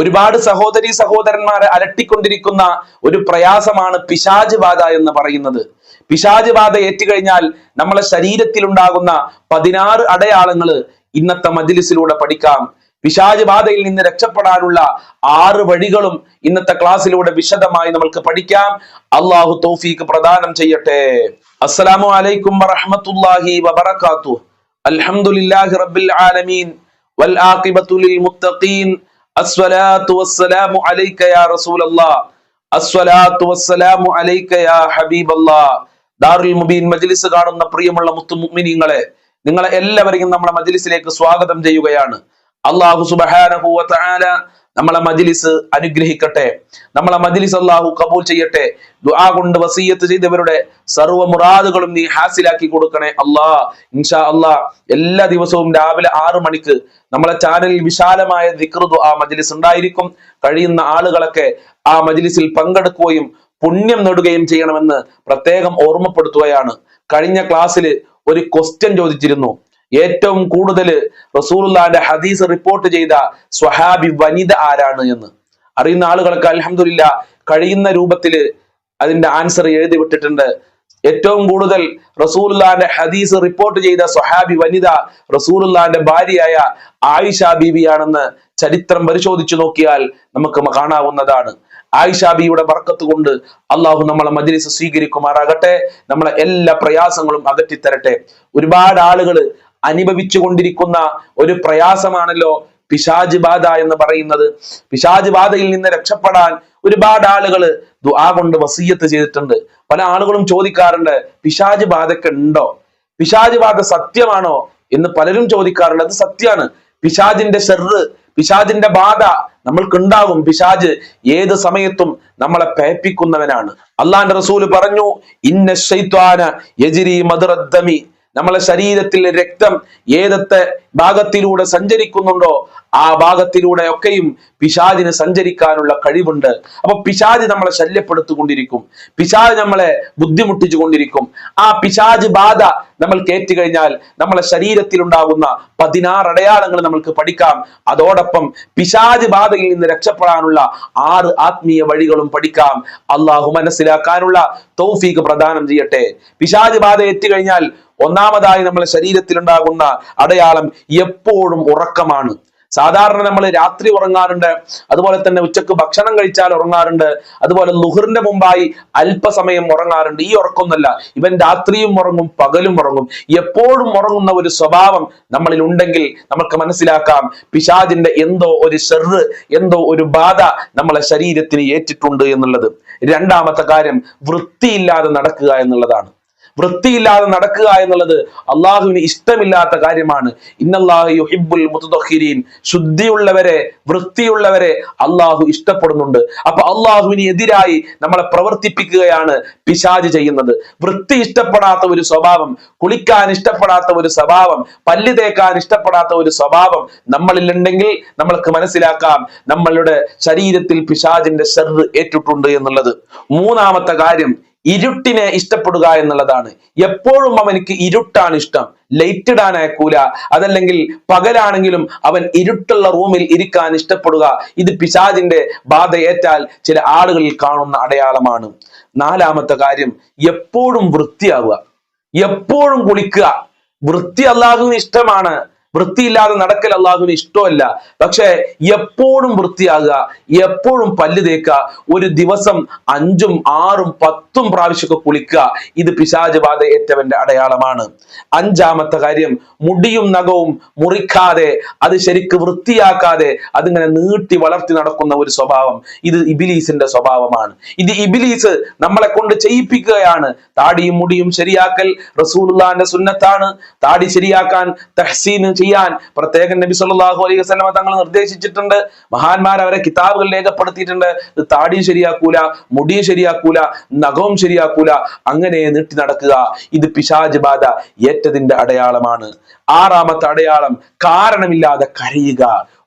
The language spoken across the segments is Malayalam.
ഒരുപാട് സഹോദരി സഹോദരന്മാരെ അലട്ടിക്കൊണ്ടിരിക്കുന്ന ഒരു പ്രയാസമാണ് പിശാജ് ബാധ എന്ന് പറയുന്നത്. പിശാജ് ബാധ ഏറ്റുകഴിഞ്ഞാൽ നമ്മളെ ശരീരത്തിൽ ഉണ്ടാകുന്ന പതിനാറ് അടയാളങ്ങൾ ഇന്നത്തെ മജിലിസിലൂടെ പഠിക്കാം. പിശാജ് ബാധയിൽ നിന്ന് രക്ഷപ്പെടാനുള്ള ആറ് വഴികളും ഇന്നത്തെ ക്ലാസ്സിലൂടെ വിശദമായി നമ്മൾക്ക് പഠിക്കാം. അള്ളാഹു തൗഫീഖ് പ്രദാനം ചെയ്യട്ടെ. അസ്സലാമു അലൈക്കും വറഹ്മത്തുള്ളാഹി വബറകാതുഹു. അൽഹംദുലില്ലാഹി റബ്ബിൽ ആലമീൻ. വൽ ആഖിബത്തു ലിൽ മുത്തഖീൻ. വസ്സലാമു അലൈക യാ വസ്സലാമു അലൈക യാ ഹബീബല്ലാ. ദാറുൽ മുബീൻ മജ്ലിസ് കാണുന്ന പ്രിയമുള്ള മുത്തു നിങ്ങളെ എല്ലാവരെയും നമ്മുടെ മജ്ലിസിലേക്ക് സ്വാഗതം ചെയ്യുകയാണ്. അള്ളാഹു സുബ്ഹാനഹു വതആല തആല നമ്മളെ മജ്ലിസ് അനുഗ്രഹിക്കട്ടെ. നമ്മളെ മജ്ലിസ് അള്ളാഹു കബൂൽ ചെയ്യട്ടെ. ദുആ കൊണ്ട് വസീയത്ത് ചെയ്തവരുടെ സർവ മുറാദുകളും നീ ഹാസിലാക്കി കൊടുക്കണേ അല്ലാ ഇൻഷാ അള്ളാ എല്ലാ ദിവസവും രാവിലെ ആറു മണിക്ക് നമ്മളെ ചാനലിൽ വിശാലമായ ദിക്ർ ആ മജ്ലിസ് ഉണ്ടായിരിക്കും. കഴിയുന്ന ആളുകളൊക്കെ ആ മജ്ലിസിൽ പങ്കെടുക്കുകയും പുണ്യം നേടുകയും ചെയ്യണമെന്ന് പ്രത്യേകം ഓർമ്മപ്പെടുത്തുകയാണ്. കഴിഞ്ഞ ക്ലാസ്സിൽ ഒരു ക്വസ്റ്റ്യൻ ചോദിച്ചിരുന്നു. ഏറ്റവും കൂടുതൽ റസൂലുള്ളാന്റെ ഹദീസ് റിപ്പോർട്ട് ചെയ്ത സ്വഹാബി വനിത ആരാണ് എന്ന്. അറിയുന്ന ആളുകൾക്ക് അലഹമില്ല കഴിയുന്ന രൂപത്തിൽ അതിന്റെ ആൻസർ എഴുതി വിട്ടിട്ടുണ്ട്. ഏറ്റവും കൂടുതൽ റസൂലുള്ളാന്റെ ഹദീസ് റിപ്പോർട്ട് ചെയ്ത സ്വഹാബി വനിത റസൂലുള്ളാന്റെ ഭാര്യയായ ആയിഷ ബീവിയാണെന്ന് ചരിത്രം പരിശോധിച്ചു നോക്കിയാൽ നമുക്ക് കാണാവുന്നതാണ്. ആയിഷാബിയുടെ ബർക്കത്ത് കൊണ്ട് അള്ളാഹു നമ്മളെ മജ്ലിസ് സ്വീകരിക്കുമാറാകട്ടെ. നമ്മളെ എല്ലാ പ്രയാസങ്ങളും അകറ്റിത്തരട്ടെ. ഒരുപാട് ആളുകൾ അനുഭവിച്ചു കൊണ്ടിരിക്കുന്ന ഒരു പ്രയാസമാണല്ലോ പിശാജ് ബാധ എന്ന് പറയുന്നത്. പിശാജ് ബാധയിൽ നിന്ന് രക്ഷപ്പെടാൻ ഒരുപാട് ആളുകൾ ദുആ കൊണ്ട് വസീയത്ത് ചെയ്തിട്ടുണ്ട്. പല ആളുകളും ചോദിക്കാറുണ്ട് പിശാജ് ബാധക്ക് ഉണ്ടോ? പിശാജ് ബാധ സത്യമാണോ? എന്ന് പലരും ചോദിക്കാറുണ്ട്. അത് സത്യമാണ്. പിശാജിന്റെ ഷെറ് പിശാജിന്റെ ബാധ നമ്മൾക്ക് ഉണ്ടാകും. പിശാജ് ഏത് സമയത്തും നമ്മളെ പേപ്പിക്കുന്നവനാണ്. അള്ളാന്റെ റസൂൽ പറഞ്ഞു ഇന്ന ശൈത്വാന യജിരി മധുറദ്ദമി നമ്മളെ ശരീരത്തിൽ രക്തം ഏതത്തെ ഭാഗത്തിലൂടെ സഞ്ചരിക്കുന്നുണ്ടോ ആ ഭാഗത്തിലൂടെ ഒക്കെയും പിശാജിന് സഞ്ചരിക്കാനുള്ള കഴിവുണ്ട്. അപ്പൊ പിശാജ് നമ്മളെ ശല്യപ്പെടുത്തുകൊണ്ടിരിക്കും പിശാജ് നമ്മളെ ബുദ്ധിമുട്ടിച്ചു കൊണ്ടിരിക്കും ആ പിശാജ് ബാധ നമ്മൾ കേറ്റുകഴിഞ്ഞാൽ നമ്മളെ ശരീരത്തിൽ ഉണ്ടാകുന്ന പതിനാറ് അടയാളങ്ങൾ നമ്മൾക്ക് പഠിക്കാം. അതോടൊപ്പം പിശാജ് ബാധയിൽ നിന്ന് രക്ഷപ്പെടാനുള്ള ആറ് ആത്മീയ വഴികളും പഠിക്കാം. അള്ളാഹു മനസ്സിലാക്കാനുള്ള തൗഫീഖ് പ്രദാനം ചെയ്യട്ടെ. പിശാജ് ബാധ എത്തിക്കഴിഞ്ഞാൽ ഒന്നാമതായി നമ്മളെ ശരീരത്തിൽ ഉണ്ടാകുന്ന അടയാളം എപ്പോഴും ഉറക്കമാണ്. സാധാരണ നമ്മൾ രാത്രി ഉറങ്ങാറുണ്ട് അതുപോലെ തന്നെ ഉച്ചയ്ക്ക് ഭക്ഷണം കഴിച്ചാൽ ഉറങ്ങാറുണ്ട് അതുപോലെ ലുഹറിന്റെ മുമ്പായി അല്പസമയം ഉറങ്ങാറുണ്ട്. ഈ ഉറക്കൊന്നല്ല ഇവൻ രാത്രിയും ഉറങ്ങും പകലും ഉറങ്ങും. എപ്പോഴും ഉറങ്ങുന്ന ഒരു സ്വഭാവം നമ്മളിൽ ഉണ്ടെങ്കിൽ നമുക്ക് മനസ്സിലാക്കാം പിശാജിന്റെ എന്തോ ഒരു ഷെറ് എന്തോ ഒരു ബാധ നമ്മളെ ശരീരത്തിന് ഏറ്റിട്ടുണ്ട് എന്നുള്ളത്. രണ്ടാമത്തെ കാര്യം വൃത്തിയില്ലാതെ നടക്കുക എന്നുള്ളതാണ്. വൃത്തിയില്ലാതെ നടക്കുക എന്നുള്ളത് അള്ളാഹുവിന് ഇഷ്ടമില്ലാത്ത കാര്യമാണ്. ഇന്നല്ലാഹുബുൽ മുത്തഖിരീൻ ശുദ്ധിയുള്ളവരെ വൃത്തിയുള്ളവരെ അള്ളാഹു ഇഷ്ടപ്പെടുന്നുണ്ട്. അപ്പൊ അള്ളാഹുവിന് എതിരായി നമ്മളെ പ്രവർത്തിപ്പിക്കുകയാണ് പിശാജ് ചെയ്യുന്നത്. വൃത്തി ഇഷ്ടപ്പെടാത്ത ഒരു സ്വഭാവം കുളിക്കാൻ ഇഷ്ടപ്പെടാത്ത ഒരു സ്വഭാവം പല്ല് തേക്കാൻ ഇഷ്ടപ്പെടാത്ത ഒരു സ്വഭാവം നമ്മളിൽ ഉണ്ടെങ്കിൽ നമ്മൾക്ക് മനസ്സിലാക്കാം നമ്മളുടെ ശരീരത്തിൽ പിശാജിന്റെ ഷെറ് ഏറ്റിട്ടുണ്ട് എന്നുള്ളത്. മൂന്നാമത്തെ കാര്യം ഇരുട്ടിനെ ഇഷ്ടപ്പെടുക എന്നുള്ളതാണ്. എപ്പോഴും അവനിക്ക് ഇരുട്ടാണ് ഇഷ്ടം. ലൈറ്റ് ഇടാൻ അയക്കൂല. അതല്ലെങ്കിൽ പകലാണെങ്കിലും അവൻ ഇരുട്ടുള്ള റൂമിൽ ഇരിക്കാൻ ഇഷ്ടപ്പെടുക. ഇത് പിശാജിന്റെ ബാധ ഏറ്റാൽ ചില ആളുകളിൽ കാണുന്ന അടയാളമാണ്. നാലാമത്തെ കാര്യം എപ്പോഴും വൃത്തിയാവുക. എപ്പോഴും കുളിക്കുക. വൃത്തി അല്ലാഹുവിന് ഇഷ്ടമാണ്. വൃത്തിയില്ലാതെ നടക്കൽ അള്ളാഹുവിന് ഇഷ്ടമല്ല. പക്ഷെ എപ്പോഴും വൃത്തിയാകുക എപ്പോഴും പല്ല് തേക്കുക ഒരു ദിവസം അഞ്ചും ആറും പത്തും പ്രാവശ്യമൊക്കെ കുളിക്കുക ഇത് പിശാച് ബാധ ഏറ്റവന്റെ അടയാളമാണ്. അഞ്ചാമത്തെ കാര്യം മുടിയും നഖവും മുറിക്കാതെ അത് ശരിക്ക് വൃത്തിയാക്കാതെ അതിങ്ങനെ നീട്ടി വളർത്തി നടക്കുന്ന ഒരു സ്വഭാവം ഇത് ഇബിലീസിന്റെ സ്വഭാവമാണ്. ഇത് ഇബിലീസ് നമ്മളെ കൊണ്ട് ചെയ്യിപ്പിക്കുകയാണ്. താടിയും മുടിയും ശരിയാക്കൽ റസൂലുള്ളാന്റെ സുന്നത്താണ്. താടി ശരിയാക്കാൻ തഹ്സീൻ ചെയ്യാൻ പ്രത്യേകം നബി സല്ലാഹു അലൈഹി വസല്ലമ തങ്ങൾ നിർദ്ദേശിച്ചിട്ടുണ്ട്. മഹാന്മാർ അവരെ കിതാബുകൾ രേഖപ്പെടുത്തിയിട്ടുണ്ട്. ഇത് താടി ശരിയാക്കൂല മുടി ശരിയാക്കൂല നഖവും ശരിയാക്കൂല. അങ്ങനെ നീട്ടി നടക്കുക. ഇത് പിശാജ് ബാധ ഏറ്റതിന്റെ അടയാളമാണ്. ആറാമത്തെ അടയാളം കാരണമില്ലാതെ കരയുക.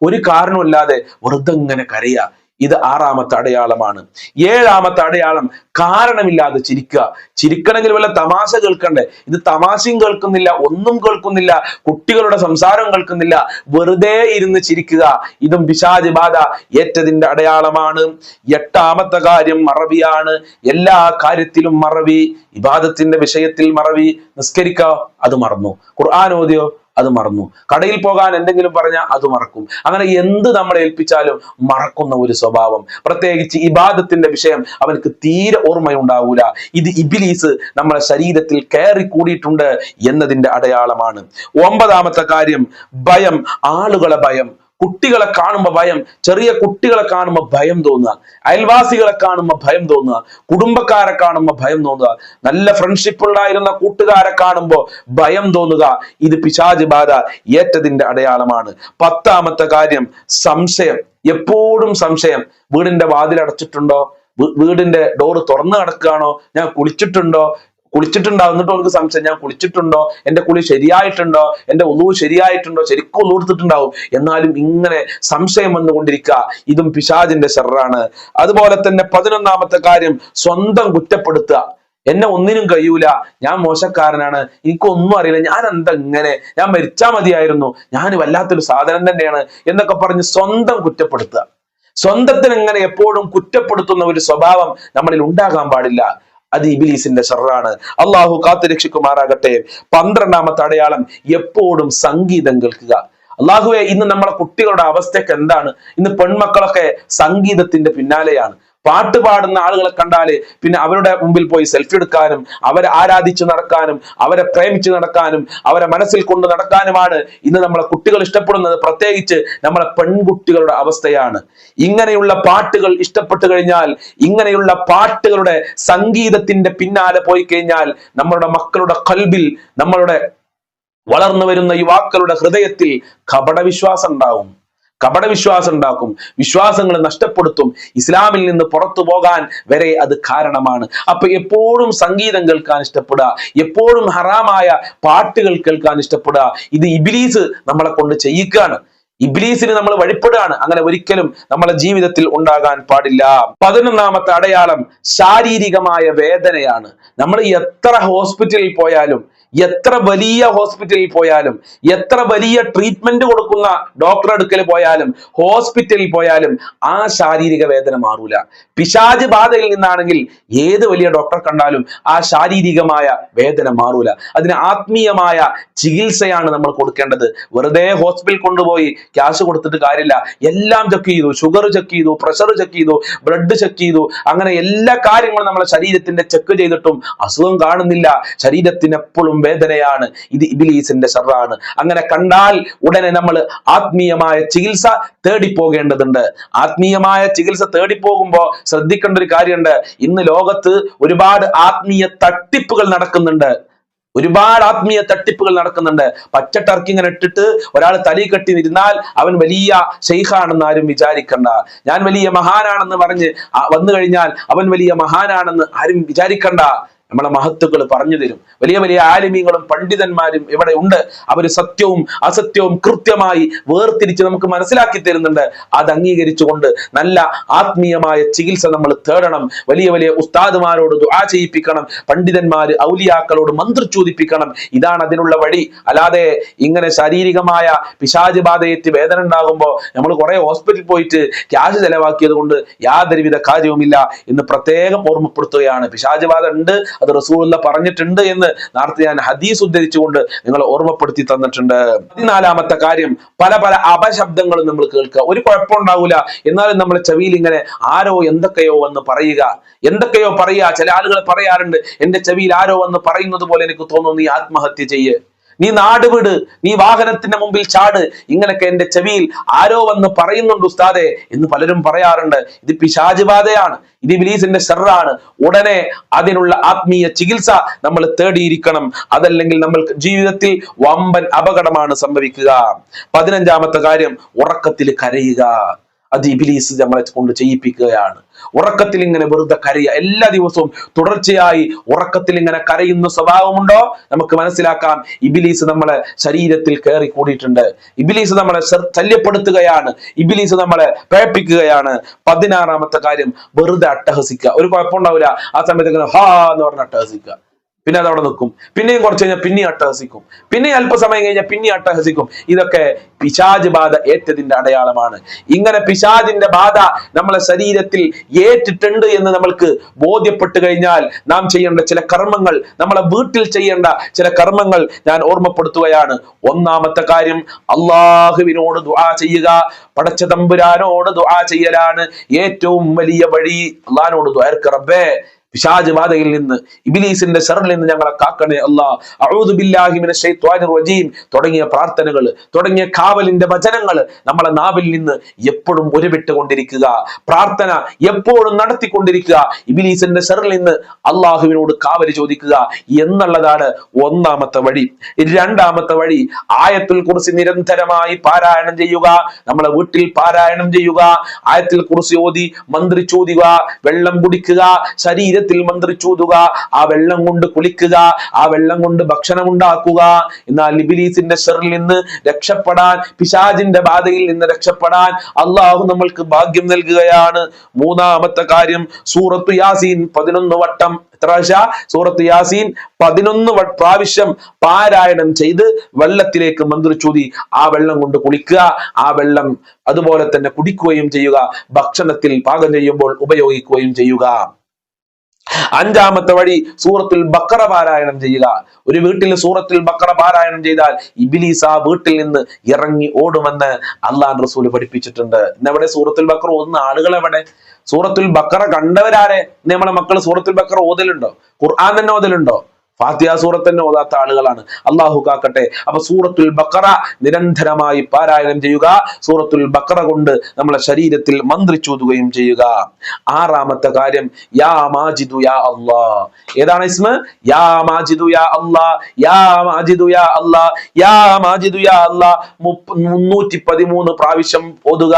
ഒരു കാരണമില്ലാതെ വെറുതെ ഇങ്ങനെ കരയുക. ഇത് ആറാമത്തെ അടയാളമാണ്. ഏഴാമത്തെ അടയാളം കാരണമില്ലാതെ ചിരിക്കുക. ചിരിക്കണമെങ്കിൽ വല്ല തമാശ കേൾക്കണ്ടേ? ഇത് തമാശയും കേൾക്കുന്നില്ല ഒന്നും കേൾക്കുന്നില്ല കുട്ടികളുടെ സംസാരം കേൾക്കുന്നില്ല. വെറുതെ ഇരുന്ന് ചിരിക്കുക. ഇതും പിശാചി ബാധ ഏറ്റതിന്റെ അടയാളമാണ്. എട്ടാമത്തെ കാര്യം മറവിയാണ്. എല്ലാ കാര്യത്തിലും മറവി ഇബാദത്തിന്റെ വിഷയത്തിൽ മറവി. നിസ്കരിക്കുക അത് മറന്നു. ഖുർആൻ ഓതിയോ? അത് മറന്നു. കടയിൽ പോകാൻ എന്തെങ്കിലും പറഞ്ഞാൽ അത് മറക്കും. അങ്ങനെ എന്ത് നമ്മളെ ഏൽപ്പിച്ചാലും മറക്കുന്ന ഒരു സ്വഭാവം. പ്രത്യേകിച്ച് ഇബാദത്തിന്റെ വിഷയം അവനക്ക് തീരെ ഓർമ്മയുണ്ടാവൂല. ഇത് ഇബിലീസ് നമ്മളെ ശരീരത്തിൽ കയറി കൂടിയിട്ടുണ്ട് എന്നതിന്റെ അടയാളമാണ്. ഒമ്പതാമത്തെ കാര്യം ഭയം ആളുകളെ ഭയം. കുട്ടികളെ കാണുമ്പോൾ ഭയം ചെറിയ കുട്ടികളെ കാണുമ്പോൾ ഭയം തോന്നുക. അയൽവാസികളെ കാണുമ്പോൾ ഭയം തോന്നുക. കുടുംബക്കാരെ കാണുമ്പോൾ ഭയം തോന്നുക. നല്ല ഫ്രണ്ട്ഷിപ്പ് ഉണ്ടായിരുന്ന കൂട്ടുകാരെ കാണുമ്പോൾ ഭയം തോന്നുക. ഇത് പിശാജ് ബാധ ഏറ്റതിന്റെ അടയാളമാണ്. പത്താമത്തെ കാര്യം സംശയം. എപ്പോഴും സംശയം. വീടിന്റെ വാതിൽ അടച്ചിട്ടുണ്ടോ വീടിന്റെ ഡോറ് തുറന്നു കിടക്കുകയാണോ? ഞാൻ കുളിച്ചിട്ടുണ്ടോ? കുളിച്ചിട്ടുണ്ടാവും എന്നിട്ട് അവർക്ക് സംശയം. ഞാൻ കുളിച്ചിട്ടുണ്ടോ? എന്റെ കുളി ശരിയായിട്ടുണ്ടോ? എന്റെ ഉളു ശരിയായിട്ടുണ്ടോ? ശരിക്കും ഉളു എടുത്തിട്ടുണ്ടാവും എന്നാലും ഇങ്ങനെ സംശയം വന്നുകൊണ്ടിരിക്കുക. ഇതും പിശാജിന്റെ ഷെറാണ് അതുപോലെ തന്നെ പതിനൊന്നാമത്തെ കാര്യം സ്വന്തം കുറ്റപ്പെടുത്തുക. എന്നെ ഒന്നിനും കഴിയൂല. ഞാൻ മോശക്കാരനാണ്. എനിക്കൊന്നും അറിയില്ല. ഞാൻ എന്താ ഇങ്ങനെ? ഞാൻ മരിച്ചാ മതിയായിരുന്നു. ഞാൻ വല്ലാത്തൊരു സാധനം തന്നെയാണ് എന്നൊക്കെ പറഞ്ഞ് സ്വന്തം കുറ്റപ്പെടുത്തുക. സ്വന്തത്തിന് എങ്ങനെ എപ്പോഴും കുറ്റപ്പെടുത്തുന്ന ഒരു സ്വഭാവം നമ്മളിൽ ഉണ്ടാകാൻ പാടില്ല. അത് ഇബിലീസിന്റെ ഷെറാണ് അള്ളാഹു കാത്തുരക്ഷിക്കുമാറാകട്ടെ പന്ത്രണ്ടാമത്തെ അടയാളം എപ്പോഴും സംഗീതം കേൾക്കുക. അള്ളാഹുവെ ഇന്ന് നമ്മളെ കുട്ടികളുടെ അവസ്ഥയൊക്കെ എന്താണ്? ഇന്ന് പെൺമക്കളൊക്കെ സംഗീതത്തിന്റെ പിന്നാലെയാണ്. പാട്ട് പാടുന്ന ആളുകളെ കണ്ടാൽ പിന്നെ അവരുടെ മുമ്പിൽ പോയി സെൽഫി എടുക്കാനും അവരെ ആരാധിച്ച് നടക്കാനും അവരെ പ്രേമിച്ച് നടക്കാനും അവരെ മനസ്സിൽ കൊണ്ട് നടക്കാനുമാണ് ഇന്ന് നമ്മളെ കുട്ടികൾ ഇഷ്ടപ്പെടുന്നത്. പ്രത്യേകിച്ച് നമ്മളെ പെൺകുട്ടികളുടെ അവസ്ഥയാണ്. ഇങ്ങനെയുള്ള പാട്ടുകൾ ഇഷ്ടപ്പെട്ടു കഴിഞ്ഞാൽ ഇങ്ങനെയുള്ള പാട്ടുകളുടെ സംഗീതത്തിന്റെ പിന്നാലെ പോയി കഴിഞ്ഞാൽ നമ്മളുടെ മക്കളുടെ കൽബിൽ നമ്മളുടെ വളർന്നു വരുന്ന യുവാക്കളുടെ ഹൃദയത്തിൽ കപടവിശ്വാസം ഉണ്ടാവും. കപടവിശ്വാസം ഉണ്ടാക്കും വിശ്വാസങ്ങൾ നഷ്ടപ്പെടുത്തും ഇസ്ലാമിൽ നിന്ന് പുറത്തു പോകാൻ വരെ അത് കാരണമാണ്. അപ്പൊ എപ്പോഴും സംഗീതം കേൾക്കാൻ ഇഷ്ടപ്പെടുക എപ്പോഴും ഹറാമായ പാട്ടുകൾ കേൾക്കാൻ ഇഷ്ടപ്പെടുക ഇത് ഇബിലീസ് നമ്മളെ കൊണ്ട് ചെയ്യിക്കാണ് ഇബ്ലീസിന് നമ്മൾ വഴിപ്പെടുകയാണ് അങ്ങനെ ഒരിക്കലും നമ്മളെ ജീവിതത്തിൽ ഉണ്ടാകാൻ പാടില്ല. പതിനൊന്നാമത്തെ അടയാളം ശാരീരികമായ വേദനയാണ്. നമ്മൾ എത്ര ഹോസ്പിറ്റലിൽ പോയാലും എത്ര വലിയ ഹോസ്പിറ്റലിൽ പോയാലും എത്ര വലിയ ട്രീറ്റ്മെന്റ് കൊടുക്കുന്ന ഡോക്ടറെ അടുക്കൽ പോയാലും ഹോസ്പിറ്റലിൽ പോയാലും ആ ശാരീരിക വേദന മാറൂല. പിശാജ് ബാധയിൽ നിന്നാണെങ്കിൽ ഏത് വലിയ ഡോക്ടറെ കണ്ടാലും ആ ശാരീരികമായ വേദന മാറൂല. അതിന് ആത്മീയമായ ചികിത്സയാണ് നമ്മൾ കൊടുക്കേണ്ടത്. വെറുതെ ഹോസ്പിറ്റലിൽ കൊണ്ടുപോയി ക്യാഷ് കൊടുത്തിട്ട് കാര്യമില്ല. എല്ലാം ചെക്ക് ചെയ്തു. ഷുഗർ ചെക്ക് ചെയ്തു പ്രഷർ ചെക്ക് ചെയ്തു ബ്ലഡ് ചെക്ക് ചെയ്തു. അങ്ങനെ എല്ലാ കാര്യങ്ങളും നമ്മളെ ശരീരത്തിന്റെ ചെക്ക് ചെയ്തിട്ടും അസുഖം കാണുന്നില്ല. ശരീരത്തിന് എപ്പോഴും വേദനയാണ്. ഇത് ഇബിലീസിന്റെ ഷർറാണ് അങ്ങനെ കണ്ടാൽ ഉടനെ നമ്മൾ ആത്മീയമായ ചികിത്സ തേടി തേടിപ്പോകേണ്ടതുണ്ട്. ആത്മീയമായ ചികിത്സ തേടി പോകുമ്പോൾ ശ്രദ്ധിക്കേണ്ട ഒരു കാര്യമുണ്ട്. ഇന്ന് ലോകത്ത് ഒരുപാട് ആത്മീയ തട്ടിപ്പുകൾ നടക്കുന്നുണ്ട്. ഒരുപാട് ആത്മീയ തട്ടിപ്പുകൾ നടക്കുന്നുണ്ട്. പച്ച ടർക്കി ഇങ്ങനെ ഇട്ടിട്ട് ഒരാൾ തലി കെട്ടി ഇരുന്നാൽ അവൻ വലിയ ഷെയ്ഖാണെന്ന് ആരും വിചാരിക്കണ്ട. ഞാൻ വലിയ മഹാനാണെന്ന് പറഞ്ഞ് വന്നു കഴിഞ്ഞാൽ അവൻ വലിയ മഹാനാണെന്ന് ആരും വിചാരിക്കണ്ട. നമ്മളെ മഹത്തുക്കൾ പറഞ്ഞു തരും. വലിയ വലിയ ആലിമീങ്ങളും പണ്ഡിതന്മാരും ഇവിടെ ഉണ്ട്. അവർ സത്യവും അസത്യവും കൃത്യമായി വേർതിരിച്ച് നമുക്ക് മനസ്സിലാക്കി തരുന്നുണ്ട്. അത് അംഗീകരിച്ചുകൊണ്ട് നല്ല ആത്മീയമായ ചികിത്സ നമ്മൾ തേടണം. വലിയ വലിയ ഉസ്താദുമാരോട് ദുആ ചെയ്യിപ്പിക്കണം. പണ്ഡിതന്മാര് ഔലിയാക്കളോട് മന്ത്രിച്ചൂതിപ്പിക്കണം ഇതാണ് അതിനുള്ള വഴി. അല്ലാതെ ഇങ്ങനെ ശാരീരികമായ പിശാച് ബാധയേറ്റ് വേദന ഉണ്ടാകുമ്പോൾ നമ്മൾ കുറെ ഹോസ്പിറ്റലിൽ പോയിട്ട് ക്യാഷ് ചെലവാക്കിയത് കൊണ്ട് യാതൊരുവിധ കാര്യവുമില്ല എന്ന് പ്രത്യേകം ഓർമ്മപ്പെടുത്തുകയാണ്. ബാധ ഉണ്ട് അത് റസൂലുള്ള പറഞ്ഞിട്ടുണ്ട് എന്ന് നേരത്തെ ഞാൻ ഹദീസ് ഉദ്ധരിച്ചുകൊണ്ട് നിങ്ങൾ ഓർമ്മപ്പെടുത്തി തന്നിട്ടുണ്ട്. പതിനാലാമത്തെ കാര്യം പല പല അപശബ്ദങ്ങളും നമ്മൾ കേൾക്കുക. ഒരു കുഴപ്പമുണ്ടാവില്ല എന്നാലും നമ്മൾ ചെവിയിൽ ഇങ്ങനെ ആരോ എന്തൊക്കെയോ വന്ന് പറയുക. എന്തൊക്കെയോ പറയുക. ചില ആളുകൾ പറയാറുണ്ട് എന്റെ ചെവിയിൽ ആരോ വന്ന് പറയുന്നത് പോലെ എനിക്ക് തോന്നുന്നു നീ ആത്മഹത്യ ചെയ്യ്. നീ നാട് വിട് നീ വാഹനത്തിന്റെ മുമ്പിൽ ചാട്. ഇങ്ങനൊക്കെ എന്റെ ചെവിയിൽ ആരോ വന്ന് പറയുന്നുണ്ട് ഉസ്താദെ എന്ന് പലരും പറയാറുണ്ട്. ഇത് പിശാചുബാധയാണ്. ഇത് ബിലീസിന്റെ ഷെറാണ്. ഉടനെ അതിനുള്ള ആത്മീയ ചികിത്സ നമ്മൾ തേടിയിരിക്കണം. അതല്ലെങ്കിൽ നമ്മൾ ജീവിതത്തിൽ വമ്പൻ അപകടമാണ് സംഭവിക്കുക. പതിനഞ്ചാമത്തെ കാര്യം ഉറക്കത്തിൽ കരയുക. അത് ഇബിലീസ് നമ്മളെ കൊണ്ട് ചെയ്യിപ്പിക്കുകയാണ്. ഉറക്കത്തിൽ ഇങ്ങനെ വെറുതെ കരയുക. എല്ലാ ദിവസവും തുടർച്ചയായി ഉറക്കത്തിൽ ഇങ്ങനെ കരയുന്ന സ്വഭാവമുണ്ടോ? നമുക്ക് മനസ്സിലാക്കാം. ഇബിലീസ് നമ്മളെ ശരീരത്തിൽ കയറി കൂടിയിട്ടുണ്ട്. ഇബിലീസ് നമ്മളെ ശല്യപ്പെടുത്തുകയാണ്. ഇബിലീസ് നമ്മളെ പേപ്പിക്കുകയാണ് പതിനാറാമത്തെ കാര്യം വെറുതെ അട്ടഹസിക്കുക. ഒരു കുഴപ്പമുണ്ടാവില്ല. ആ സമയത്ത് ഇങ്ങനെ ഹാ എന്ന് പറഞ്ഞ് അട്ടഹസിക്കുക. പിന്നെ അത് അവിടെ നിൽക്കും പിന്നെയും കുറച്ച് കഴിഞ്ഞാൽ പിന്നെയും അട്ടഹസിക്കും. പിന്നെ അല്പസമയം കഴിഞ്ഞാൽ പിന്നെയും അട്ടഹസിക്കും. ഇതൊക്കെ പിശാജ് ബാധ ഏറ്റതിന്റെ അടയാളമാണ്. ഇങ്ങനെ പിശാജിന്റെ ബാധ നമ്മളെ ശരീരത്തിൽ ഏറ്റിട്ടുണ്ട് എന്ന് നമ്മൾക്ക് ബോധ്യപ്പെട്ട് കഴിഞ്ഞാൽ നാം ചെയ്യേണ്ട ചില കർമ്മങ്ങൾ നമ്മളെ വീട്ടിൽ ചെയ്യേണ്ട ചില കർമ്മങ്ങൾ ഞാൻ ഓർമ്മപ്പെടുത്തുകയാണ്. ഒന്നാമത്തെ കാര്യം അള്ളാഹുവിനോട് ദുആ ചെയ്യുക. പടച്ച തമ്പുരാനോട് ദുആ ചെയ്യലാണ് ഏറ്റവും വലിയ വഴി. അള്ളഹാനോട് റബ്ബേ പിശാജ് നിന്ന് ഇബിലീസിന്റെ ഷറിൽ നിന്ന് ഞങ്ങളെ കാക്കണേ അള്ളാഹിമിനും തുടങ്ങിയ പ്രാർത്ഥനകൾ തുടങ്ങിയ കാവലിന്റെ വചനങ്ങൾ നമ്മളെ നാവിൽ നിന്ന് എപ്പോഴും ഉരുവിട്ടുകൊണ്ടിരിക്കുക. പ്രാർത്ഥന എപ്പോഴും നടത്തിക്കൊണ്ടിരിക്കുക. ഇബിലീസിന്റെ ഷറിൽ നിന്ന് അള്ളാഹുവിനോട് കാവൽ ചോദിക്കുക എന്നുള്ളതാണ് ഒന്നാമത്തെ വഴി. രണ്ടാമത്തെ വഴി ആയത്തിൽ കുറിച്ച് നിരന്തരമായി പാരായണം ചെയ്യുക. നമ്മളെ വീട്ടിൽ പാരായണം ചെയ്യുക. ആയത്തിൽ കുറിച്ച് ഓതി ചോദിക്കുക. വെള്ളം കുടിക്കുക. ശരീരത്തിൽ മന്ത്രിച്ചൂതുക ആ വെള്ളം കൊണ്ട് കുളിക്കുക ആ വെള്ളം കൊണ്ട് ഭക്ഷണം ഉണ്ടാക്കുക എന്നാൽ ലിബിലീസിന്റെ ഷെറിൽ നിന്ന് രക്ഷപ്പെടാൻ പിശാജിന്റെ ബാധയിൽ നിന്ന് രക്ഷപ്പെടാൻ അള്ളാഹു നമ്മൾക്ക് ഭാഗ്യം നൽകുകയാണ്. മൂന്നാമത്തെ കാര്യം സൂറത്തു യാസീൻ പതിനൊന്ന് വട്ടം എത്ര സൂറത്ത് യാസീൻ പതിനൊന്ന് പ്രാവശ്യം പാരായണം ചെയ്ത് വെള്ളത്തിലേക്ക് മന്ത്രിച്ചൂതി ആ വെള്ളം കൊണ്ട് കുളിക്കുക ആ വെള്ളം അതുപോലെ തന്നെ കുടിക്കുകയും ചെയ്യുക. ഭക്ഷണത്തിൽ പാകം ചെയ്യുമ്പോൾ ഉപയോഗിക്കുകയും ചെയ്യുക. അഞ്ചാമത്തെ വഴി സൂറത്തിൽ ബക്കറ പാരായണം ചെയ്യുക. ഒരു വീട്ടിൽ സൂറത്തിൽ ബക്കറ പാരായണം ചെയ്താൽ ഇബിലീസ് ആ വീട്ടിൽ നിന്ന് ഇറങ്ങി ഓടുമെന്ന് അള്ളാൻ റസൂൽ പഠിപ്പിച്ചിട്ടുണ്ട്. ഇന്നവിടെ സൂറത്തുൽ ബക്കറ ഒന്ന് ആളുകൾ എവിടെ? സൂറത്തുൽ ബക്കറ കണ്ടവരാരെ? നമ്മളെ മക്കൾ സൂറത്തുൽ ബക്കറ ഓതലുണ്ടോ? ഖുർആൻ തന്നെ ഓതലുണ്ടോ? ഫാത്തിഹ സൂറത്ത് തന്നെ ഓതാത്ത ആളുകളാണ്. അള്ളാഹു കാക്കട്ടെ. അപ്പൊ സൂറത്തുൽ ബക്കറ നിരന്തരമായി പാരായണം ചെയ്യുക. സൂറത്തുൽ ബക്കറ കൊണ്ട് നമ്മളെ ശരീരത്തിൽ മന്ത്രിച്ചൂതുകയും ചെയ്യുക. ആറാമത്തെ കാര്യം യാ മാജിദു യാ അള്ളാ ഏതാണ് ഇസ്മ? യാ മാജിദു യാ അള്ളാ യാ മാജിദു യാ അള്ളാ യാ മാജിദു യാ അള്ളാ മുന്നൂറ്റി പതിമൂന്ന് പ്രാവശ്യം ഓതുക.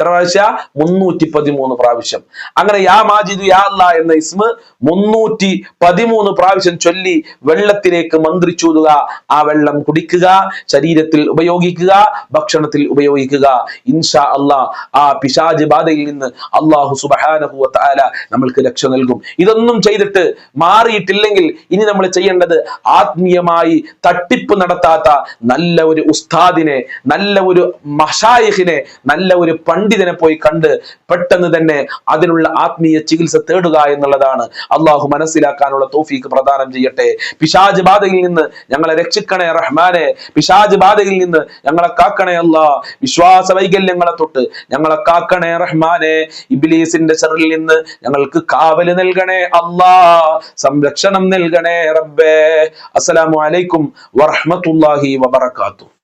എത്ര പ്രാവശ്യ? മുന്നൂറ്റി പതിമൂന്ന് പ്രാവശ്യം. അങ്ങനെ യാ മാജിദു യാ അല്ല എന്ന ഇസ്മ മുന്നൂറ്റി പതിമൂന്ന് പ്രാവശ്യം ചൊല്ലി വെള്ളത്തിലേക്ക് മന്ത്രിച്ചൂതുക. ആ വെള്ളം കുടിക്കുക ശരീരത്തിൽ ഉപയോഗിക്കുക ഭക്ഷണത്തിൽ ഉപയോഗിക്കുക. ഇൻഷാ അള്ളാ ആ പിശാജ് ബാധയിൽ നിന്ന് അള്ളാഹു തആല നമ്മൾക്ക് രക്ഷ നൽകും. ഇതൊന്നും ചെയ്തിട്ട് മാറിയിട്ടില്ലെങ്കിൽ ഇനി നമ്മൾ ചെയ്യേണ്ടത് ആത്മീയമായി തട്ടിപ്പ് നടത്താത്ത നല്ല ഒരു ഉസ്താദിനെ നല്ല ഒരു മഷായിഖിനെ നല്ല ഒരു പണ്ഡിതനെ പോയി കണ്ട് പെട്ടെന്ന് തന്നെ അതിനുള്ള ആത്മീയ ചികിത്സ തേടുക എന്നുള്ളതാണ് അള്ളാഹു മനസ്സിലാക്കാനുള്ള തോഫീക്ക് പ്രദാനം ചെയ്യട്ടെ. പിശാജ് ബാധയിൽ നിന്ന് ഞങ്ങളെ രക്ഷിക്കണേ റഹ്മാനെ. പിശാജ് ബാധയിൽ നിന്ന് ഞങ്ങളെ കാക്കണേ അല്ല. വിശ്വാസ വൈകല്യങ്ങളെ തൊട്ട് ഞങ്ങളെ കാക്കണേ റഹ്മാനെ. ഇബിലീസിന്റെ ചെറിൽ നിന്ന് ഞങ്ങൾക്ക് കാവൽ നൽകണേ അല്ലാ. സംരക്ഷണം നൽകണേ റബ്ബേ. അസ്സലാമു അലൈക്കും വറഹ്മത്തുള്ളാഹി വബറകാതുഹു.